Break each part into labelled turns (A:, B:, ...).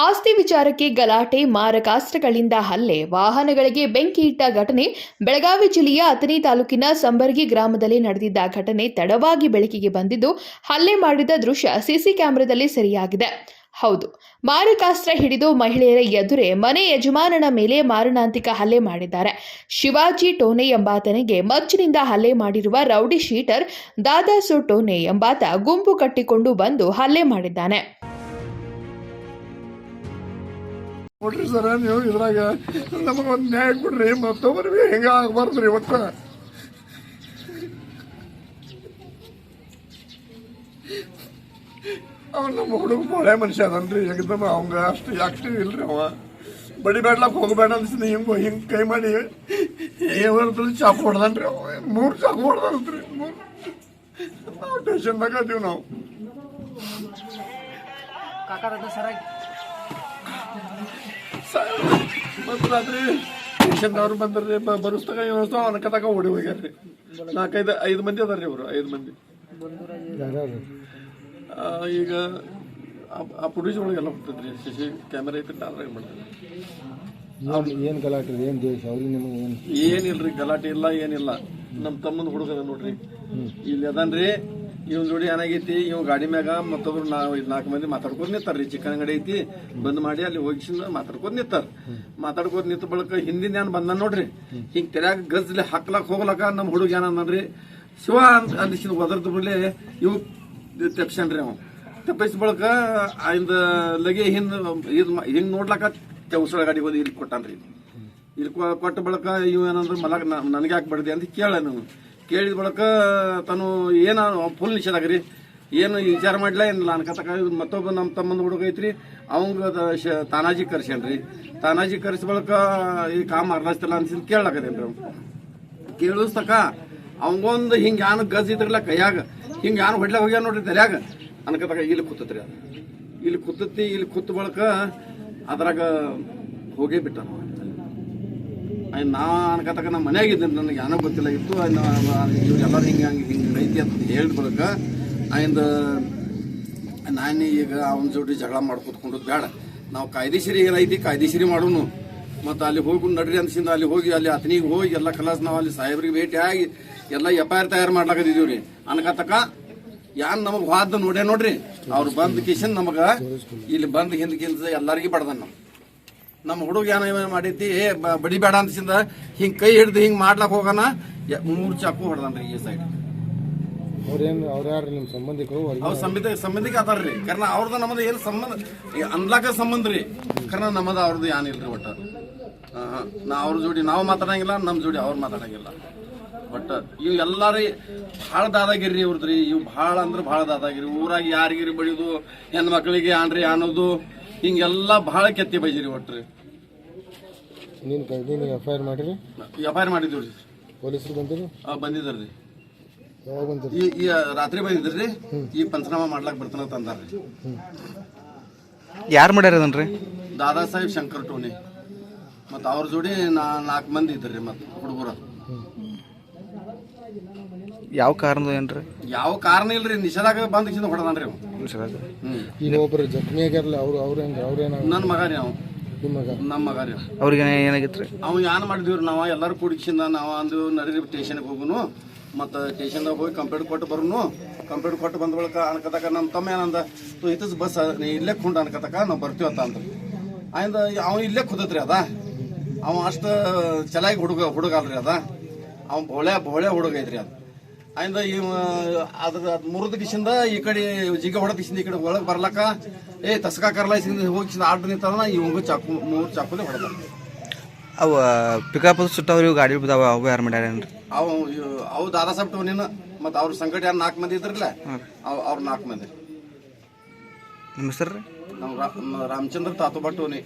A: ಆಸ್ತಿ ವಿಚಾರಕ್ಕೆ ಗಲಾಟೆ, ಮಾರಕಾಸ್ತ್ರಗಳಿಂದ ಹಲ್ಲೆ, ವಾಹನಗಳಿಗೆ ಬೆಂಕಿ ಇಟ್ಟ ಘಟನೆ, ಬೆಳಗಾವಿ ಜಿಲ್ಲೆಯ ಅಥಣಿ ತಾಲೂಕಿನ ಸಂಬರ್ಗಿ ಗ್ರಾಮದಲ್ಲಿ ನಡೆದಿದ್ದ ಘಟನೆ ತಡವಾಗಿ ಬೆಳಕಿಗೆ ಬಂದಿದ್ದು, ಹಲ್ಲೆ ಮಾಡಿದ ದೃಶ್ಯ ಸಿಸಿ ಕ್ಯಾಮೆರಾದಲ್ಲಿ ಸೆರೆಯಾಗಿದೆ. ಹೌದು, ಮಾರಕಾಸ್ತ್ರ ಹಿಡಿದು ಮಹಿಳೆಯರ ಎದುರೇ ಮನೆ ಯಜಮಾನನ ಮೇಲೆ ಮಾರಣಾಂತಿಕ ಹಲ್ಲೆ ಮಾಡಿದ್ದಾರೆ. ಶಿವಾಜಿ ಟೋನೆ ಎಂಬಾತನಿಗೆ ಮಚ್ಚಿನಿಂದ ಹಲ್ಲೆ ಮಾಡಿರುವ ರೌಡಿ ಶೀಟರ್ ದಾದಾಸು ಟೋನೆ ಎಂಬಾತ ಗುಂಪು ಕಟ್ಟಿಕೊಂಡು ಬಂದು ಹಲ್ಲೆ ಮಾಡಿದ್ದಾನೆ.
B: ಕೊಡ್ರಿ ಸರ, ನೀವು ಇದ್ರಾಗ ನಮಗೊಂದು ನ್ಯಾಯ ಕೊಡ್ರಿ, ಮತ್ತೊಬ್ಬರಿಗೆ ಹೆಂಗ ಆಗ್ಬಾರ್ದ್ರಿ ಇವತ್ತು? ಅವ ನಮ್ಮ ಹುಡುಗ ಒಳ್ಳೆ ಮನುಷ್ಯ ಅದನ್ರಿ ಏಕದಮ್ ಅವಂಗ ಅಷ್ಟು ಆಕ್ಟಿವ್ ಇಲ್ರಿ ಅವ. ಬಡಿ ಬೇಡ್ಲಕ್ ಹೋಗ್ಬೇಡ ಅನ್ಸಿದ್ ಹಿಂಗ, ಹಿಂಗೆ ಕೈ ಮಾಡಿ ಏನಾದ್ರು ಚಾಕು ಹೊಡ್ದನ್ರಿ ಅವ. ಮೂರು ಚಾಕು ಹೊಡ್ದನ್ರಿ, ಮೂರು. ನಾವು ಟೇಷನ್ದಾಗ ಅದೀವಿ ನಾವು.
C: ಕಾಕಾರದ ಸರಾಗಿ
B: ಮತ್ತು ರಾತ್ರಿ ಸ್ಟೇಷನ್ದವ್ರು ಬಂದ್ರಿ ಬರುಸ್ತಾಗ ಇವಸ್ತ ಅವನ ಕತಾಗ ಓಡಿ ಹೋಗ್ಯಾರ್ರಿ. ನಾಲ್ಕೈದು ಐದು ಮಂದಿ ಅದಾರ್ರಿ ಅವರು ಐದು ಮಂದಿ. ಈಗ ಆ- ಪುಡೀಸ್ ಒಳಗೆಲ್ಲ ಹೋಗ್ತದ್ರಿ ಸಿ ಸಿ ಕ್ಯಾಮೆರಾ ಐತಿ ಅದ್ರಾಗ ಮಾಡ್ತಾರೆ
D: ಏನು ಏನು ಗಲಾಟೆ ಏನು ದೇಶ ಅವ್ರಿಗೆ ನಿಮಗೆ ಏನು?
B: ಏನಿಲ್ರಿ ಗಲಾಟೆ ಇಲ್ಲ ಏನಿಲ್ಲ. ನಮ್ಮ ತಮ್ಮನ ಹುಡುಗ ಅದ ನೋಡ್ರಿ ಇಲ್ಲಿ ಅದನ್ರಿ ಇವ್ ಜೋಡಿ ಏನಾಗೈತಿ ಇವ್ ಗಾಡಿ ಮ್ಯಾಗ ಮತ್ತೊಬ್ರು ನಾಲ್ಕು ಮಂದಿ ಮಾತಾಡ್ಕೊಂಡ್ ನಿಂತಾರ್ರಿ ಚಿಕನ್ ಅಂಗಡಿ ಐತಿ, ಬಂದ್ ಮಾಡಿ ಅಲ್ಲಿ ಹೋಗಿಸಿಂದ ಮಾತಾಡ್ಕೊಂಡ್ ನಿಂತಾರ. ಮಾತಾಡ್ಕೊಂಡ್ ನಿಂತ ಬಳಿಕ ಹಿಂದಿನ ಏನ್ ಬಂದ ನೋಡ್ರಿ. ಹಿಂಗ್ ತೆರ್ಯಾಗ ಗಜ್ಲಿ ಹಾಕ್ಲಕ್ ಹೋಗ್ಲಕ ನಮ್ಮ ಹುಡುಗ ಏನಂದ್ರಿ ಶಿವ ಅಂತ ಅಂದಿಸಿದ ಒದರ್ದ ಬಿಡ್ಲೆ, ಇವ್ ತೆಪ್ಸನ್ರಿ ಅವ್. ತಪ್ಪಿಸ್ ಬಳಕ ಆಯ್ದ ಲಗೆ ಹಿಂದ್ ಇದ್ ಹಿಂಗ್ ನೋಡ್ಲಕ ಚೌಸಳ ಗಾಡಿ ಹೋದ್ ಇಲ್ಲಿ ಕೊಟ್ಟಾನ್ರಿ ಇಲ್ಲಿ ಕೊಟ್ಟ ಬಳಕ ಇವ್ ಏನಂದ್ರೆ ಮಲಗ ನನಗೆ ಯಾಕೆ ಅಂತ ಕೇಳ ನಾವು ಕೇಳಿದ ಬಳಿಕ ತಾನು, ಏನ ಫುಲ್ ನಿಷೇಧಾಗ್ರಿ ಏನು ವಿಚಾರ ಮಾಡಲ ಏನಿಲ್ಲ. ಅನ್ಕತಕ ಕತಕ ಮತ್ತೊಬ್ಬ ನಮ್ಮ ತಮ್ಮನ ಹುಡುಗ ಐತ್ರಿ. ಅವಂಗ ತಾನಾಜಿ ಕರ್ಸ್ಯಾನ್ರಿ. ತಾನಾಜಿ ಕರ್ಸ ಬಳಿಕ ಈ ಕಾಮ ಅರ್ಲಾಸ್ತಿಲ್ಲ ಅನ್ಸಿದ್ ಕೇಳಕದೇನ್ರಿ ಅವ್ನು. ಕೇಳಿಸ್ತಕ, ಅವಂಗೊಂದು ಹಿಂಗೆ ಯಾನು ಗಜ್ ಇದ್ರಲ್ಲ ಕೈಯಾಗ, ಹಿಂಗೆ ಯಾನು ಹೊಡ್ಲಾಗ ಹೋಗ್ಯಾನ ನೋಡ್ರಿ ದರ್ಯಾಗ ಅನ್ಕತಕ ಇಲ್ಲಿ ಕೂತತ್ರಿ ಅದು. ಇಲ್ಲಿ ಕೂತತಿ ಇಲ್ಲಿ ಕೂತ ಬಳಕ ಅದ್ರಾಗ ಹೋಗೇ ಬಿಟ್ಟ ನಾ ಅನ್ಕತಕ ನಮ್ಮ ಮನ್ಯಾಗ ಇದ್ದೀನಿ ನನಗೆ ಏನೋ ಗೊತ್ತಿಲ್ಲ. ಇತ್ತು ಇವ್ರೆಲ್ಲರೂ ಹಿಂಗೆ ಹಂಗೆ ಹಿಂಗೆ ಐತಿ ಅಂತ ಹೇಳಿದ ಬಳಿಕ ಆಯ್ದ ನಾನು ಈಗ ಅವನ ಜೋಡಿ ಜಗಳ ಮಾಡ್ಕೊತ್ಕೊಂಡು ಬೇಡ. ನಾವು ಕಾಯ್ದೆಶಿರಿ ಏನೈತಿ ಕಾಯ್ದೆಶಿರಿ ಮಾಡೋನು. ಮತ್ತು ಅಲ್ಲಿ ಹೋಗಿ ನಡ್ರಿ ಅನ್ಸಿಂದ ಅಲ್ಲಿ ಹೋಗಿ, ಅಲ್ಲಿ ಅತನಿಗೆ ಹೋಗಿ, ಎಲ್ಲ ಕಲಾಸ್ ನಾವು ಅಲ್ಲಿ ಸಾಹೇಬ್ರಿಗೆ ಭೇಟಿ ಆಗಿ ಎಲ್ಲ ಎಫ್ ತಯಾರು ಮಾಡ್ಲಾಕದಿದೀವಿ ರೀ. ಅನ್ಕತಕ ಯಾನ್ ನಮಗೆ ವಾದ ನೋಡ್ಯ ನೋಡ್ರಿ. ಅವ್ರು ಬಂದ ಕಿಶನ್ ನಮಗ ಇಲ್ಲಿ ಬಂದ್ ಹಿಂದ್ ಎಲ್ಲರಿಗೂ ಬಡ್ದನ್ ನಾವು ನಮ್ಮ ಹುಡುಗ ಏನ ಮಾಡಿದ್ದಿ? ಏ ಬೇಡ ಬಡಿಬೇಡ ಅಂತಸಿಂದ ಹಿಂಗ್ ಕೈ ಹಿಡ್ದು ಹಿಂಗ್ ಮಾಡ್ಲಕ್ ಹೋಗೋಣ ಮೂರು ಚಾಕು ಹೊಡ್ದನ್ರಿ ಈ ಸೈಡ್
D: ಅವ್ರೇನು ಅವ್ರು ಯಾರು ನಿಮ್ಮ ಸಂಬಂಧಿಕರು?
B: ಅವ್ರ ಸಂಬಂಧ ಸಂಬಂಧಿಕ ಅದಾರ್ರಿ. ಕಾರಣ ಅವ್ರದ್ದು ನಮ್ಮದು ಏನು ಸಂಬಂಧ ಅನ್ಲಕ ಸಂಬಂಧ ರೀ. ಕಾರಣ ನಮ್ಮದು ಅವ್ರದ್ದು ಏನಿಲ್ರಿ ಒಟ್ಟ. ಹಾ. ನಾ ಅವ್ರ ಜೋಡಿ ನಾವು ಮಾತಾಡಂಗಿಲ್ಲ ನಮ್ಮ ಜೋಡಿ ಅವ್ರು ಮಾತಾಡಂಗಿಲ್ಲ. ಬಟ್ ಇವ್ ಎಲ್ಲಾರಿ ಭಾಳ ದಾದಾಗಿರಿ ಇವ್ರದ್ರಿ. ಇವು ಭಾಳ ಅಂದ್ರೆ ಭಾಳ ದಾದಾಗಿರಿ ಊರಾಗ ಯಾರಿಗಿರಿ ಬಡಿಯೋದು ಹೆಣ್ಮಕ್ಳಿಗೆ ಆನ್ರಿ ಅನ್ನೋದು ಹಿಂಗೆಲ್ಲ ಭಾಳ ಕೆತ್ತಿ ಬೈಜಿರಿ ಒಟ್ರಿ.
D: ನೀನು ಕೈ ನೀನು ಎಫ್ ಐ ಆರ್ ಮಾಡಿರಿ?
B: ಎಫ್ ಐ ಆರ್ ಮಾಡಿದ್ದೀವಿ ರೀ.
D: ಪೊಲೀಸರು ಬಂದಿರಿ?
B: ಬಂದಿದ್ದಾರ್ರಿ
D: ಯಾವಾಗ ಬಂದಿರಿ?
B: ಈ ಈ ರಾತ್ರಿ ಬಂದಿದ್ರಿ ಈ ಪಂಚನಾಮ ಮಾಡ್ಲಾಕ್ ಬರ್ತಾನ ರೀ.
E: ಯಾರು ಮಾಡ್ಯಾರ ಅದನ್ರಿ
B: ದಾದಾ ಸಾಹೇಬ್ ಶಂಕರ್ ಟೋನಿ ಮತ್ತು ಅವ್ರ ಜೋಡಿ ನಾ ನಾಲ್ಕು ಮಂದಿ ಇದ್ರಿ ಮತ್ತು ಹುಡುಗರು.
E: ಯಾವ ಕಾರಣದ ಏನ್ರಿ?
B: ಯಾವ ಕಾರಣ ಇಲ್ರಿ ನಿಷೇಧಾಗ ಬಂದ ಕಿಂದ ಹೊಡೆದನ್ರಿ ಅವ. ಹ್ಮ್.
D: ಇನ್ನೊಬ್ಬರು ಒಬ್ಬರು ಜಖಮಿ ಆಗ್ಯಾರಲ್ಲ ಅವ್ರು ಅವ್ರು ಹೆಂಗೆ ಅವ್ರೇನ
B: ನನ್ನ ಮಗ ರೀ ಅವ.
D: ನಿಮ್ಮ ಮಗ?
B: ರೀ. ಅವ.
E: ಏನಾಗಿತ್ತು ರೀ
B: ಅವ ಏನ್ ಮಾಡಿದ್ವಿ ನಾವು ಎಲ್ಲರೂ ಕೂಡಿಸಿಂದ ನಾವು ಅಂದು ನಡೀರಿ ಸ್ಟೇಷನ್ಗೆ ಹೋಗುನು. ಮತ್ತು ಸ್ಟೇಷನ್ದಾಗ ಹೋಗಿ ಕಂಪ್ಲೇಂಟ್ ಕೊಟ್ಟು ಬರೋನು. ಕಂಪ್ಲೇಂಟ್ ಕೊಟ್ಟು ಬಂದ ಬಳಿಕ ಅನ್ಕತಕ ನಮ್ಮ ತಮ್ಮ ಏನಂದ ತು ಇತಸ್ ಬಸ್ ನೀ ಇಲ್ಲೇ ಕುಂಡು ಅನ್ಕತಕ ನಾವು ಬರ್ತೀವಿ ಅಂತ ಆಯ್ದ ಅವ ಇಲ್ಲೇ ಕುದತ್ರಿ ಅದ. ಅವ ಅಷ್ಟು ಚಲಾಗಿ ಹುಡುಗ ಹುಡುಗ ಅಲ್ರಿ ಅದ. ಅವ ಬೋಳೆ ಬೋಳೆ ಹುಡುಗ ಐತ್ರಿ ಅದು. ಆಯ್ದ ಈ ಅದ್ರ ಅದ್ ಮುರಿದ ಕಿಶಿಂದ ಈ ಕಡೆ ಜಿಗ ಹೊಡೆದ ಕಿಶಿಂದ ಈ ಕಡೆ ಒಳಗೆ ಬರ್ಲಕ್ಕ. ಏ ತಸ್ಕಾ ಕರ್ಲಾಯ್ಸಿಂದ ಹೋಗಿ ಆರ್ಡರ್ ಈ ಇವಂಗ ಚಾಕು ಮೂರು ಚಾಕುಲಿ ಹೊಡೆದ.
E: ಅವ ಪಿಕಪ್ ಸುಟ್ಟವ್ರು ಇವು ಗಾಡಿ ಬಿದ್ದಾವ ಅವು ಯಾರು ಮಾಡ್ಯಾರೇನ್ರಿ?
B: ಅವು ಅವು ದಾದಾ ಸಾಹೇಬ್ ಟೋನಿನ ಮತ್ತು ಅವ್ರ ಸಂಕಟ ಯಾರು ನಾಲ್ಕು ಮಂದಿ ಇದ್ರಲ್ಲ ಅವ್ ಅವ್ರ ನಾಲ್ಕು ಮಂದಿ.
E: ನಿಮ್ಮ ಹೆಸರು
B: ನಮ್ಮ ರಾಮಚಂದ್ರ ತಾತೋಬಾ ಟೋನಿ.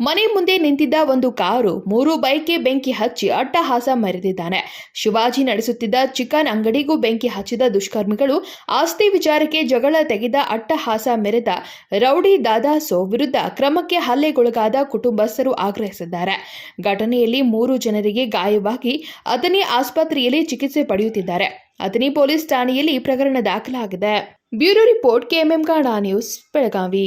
A: ಮನೆ ಮುಂದೆ ನಿಂತಿದ್ದ ಒಂದು ಕಾರು ಮೂರು ಬೈಕ್ಗೆ ಬೆಂಕಿ ಹಚ್ಚಿ ಅಟ್ಟಹಾಸ ಮೆರೆದಿದ್ದಾನೆ. ಶಿವಾಜಿ ನಡೆಸುತ್ತಿದ್ದ ಚಿಕನ್ ಅಂಗಡಿಗೂ ಬೆಂಕಿ ಹಚ್ಚಿದ ದುಷ್ಕರ್ಮಿಗಳು ಆಸ್ತಿ ವಿಚಾರಕ್ಕೆ ಜಗಳ ತೆಗೆದ ಅಟ್ಟಹಾಸ ಮೆರೆದ ರೌಡಿ ದಾದಾಸೋ ವಿರುದ್ಧ ಕ್ರಮಕ್ಕೆ ಹಲ್ಲೆಗೊಳಗಾದ ಕುಟುಂಬಸ್ಥರು ಆಗ್ರಹಿಸಿದ್ದಾರೆ. ಘಟನೆಯಲ್ಲಿ ಮೂರು ಜನರಿಗೆ ಗಾಯವಾಗಿ ಅಥಣಿ ಆಸ್ಪತ್ರೆಯಲ್ಲಿ ಚಿಕಿತ್ಸೆ ಪಡೆಯುತ್ತಿದ್ದಾರೆ. ಅಥಣಿ ಪೊಲೀಸ್ ಠಾಣೆಯಲ್ಲಿ ಪ್ರಕರಣ ದಾಖಲಾಗಿದೆ. ಬ್ಯೂರೋ ರಿಪೋರ್ಟ್ ಕೆಎಂಎಂ ಕಾಡಾ ನ್ಯೂಸ್, ಬೆಳಗಾವಿ.